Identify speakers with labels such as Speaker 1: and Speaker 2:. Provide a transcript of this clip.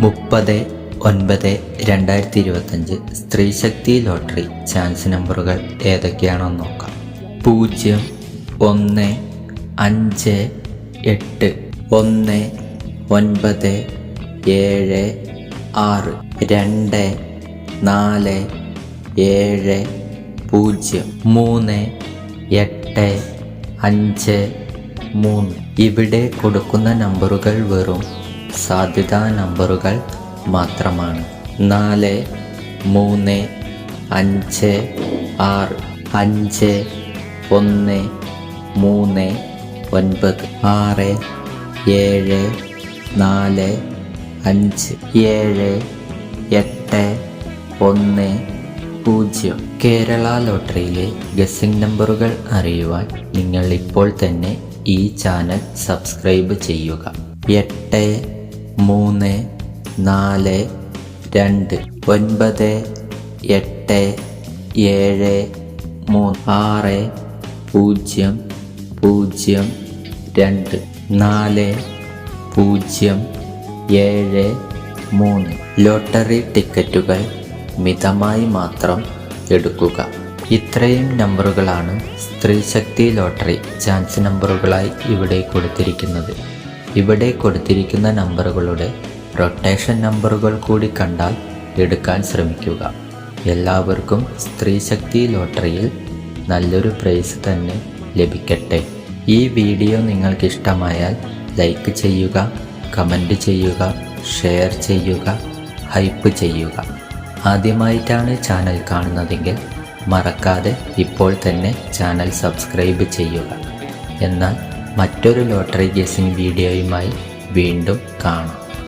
Speaker 1: മുപ്പത് ഒൻപത് രണ്ടായിരത്തി ഇരുപത്തഞ്ച് സ്ത്രീശക്തി ലോട്ടറി ചാൻസ് നമ്പറുകൾ ഏതൊക്കെയാണെന്ന് നോക്കാം. പൂജ്യം ഒന്ന് അഞ്ച് എട്ട് ഒന്ന് ഒൻപത് ഏഴ് ആറ് രണ്ട് നാല് ഏഴ് പൂജ്യം മൂന്ന് എട്ട് അഞ്ച് മൂന്ന്. ഇവിടെ കൊടുക്കുന്ന നമ്പറുകൾ വെറും സാധ്യതാ നമ്പറുകൾ മാത്രമാണ്. നാല് മൂന്ന് അഞ്ച് ആറ് അഞ്ച് ഒന്ന് മൂന്ന് ഒൻപത് ആറ് ഏഴ് നാല് അഞ്ച് ഏഴ് എട്ട് ഒന്ന് പൂജ്യം. കേരള ലോട്ടറിയിലെ ഗസിംഗ് നമ്പറുകൾ അറിയുവാൻ നിങ്ങൾ ഇപ്പോൾ തന്നെ ഈ ചാനൽ സബ്സ്ക്രൈബ് ചെയ്യുക. എട്ട് മൂന്ന് നാല് രണ്ട് ഒൻപത് എട്ട് ഏഴ് മൂന്ന് ആറ് പൂജ്യം പൂജ്യം രണ്ട് നാല് പൂജ്യം ഏഴ് മൂന്ന്. ലോട്ടറി ടിക്കറ്റുകൾ മിതമായി മാത്രം എടുക്കുക. ഇത്രയും നമ്പറുകളാണ് സ്ത്രീ ശക്തി ലോട്ടറി ചാൻസ് നമ്പറുകളായി ഇവിടെ കൊടുത്തിരിക്കുന്നത്. ഇവിടെ കൊടുത്തിരിക്കുന്ന നമ്പറുകളുടെ റൊട്ടേഷൻ നമ്പറുകൾ കൂടി കണ്ടാൽ എടുക്കാൻ ശ്രമിക്കുക. എല്ലാവർക്കും സ്ത്രീ ശക്തി ലോട്ടറിയിൽ നല്ലൊരു പ്രൈസ് തന്നെ ലഭിക്കട്ടെ. ഈ വീഡിയോ നിങ്ങൾക്ക് ഇഷ്ടമായാൽ ലൈക്ക് ചെയ്യുക കമന്റ് ചെയ്യുക ഷെയർ ചെയ്യുക ഹൈപ്പ് ചെയ്യുക. ആദ്യമായിട്ടാണ് ചാനൽ കാണുന്നതെങ്കിൽ മറക്കാതെ ഇപ്പോൾ തന്നെ ചാനൽ സബ്സ്ക്രൈബ് ചെയ്യുക. എന്നാൽ മറ്റൊരു ലോട്ടറി ഗെസിംഗ് വീഡിയോയുമായി വീണ്ടും കാണാം.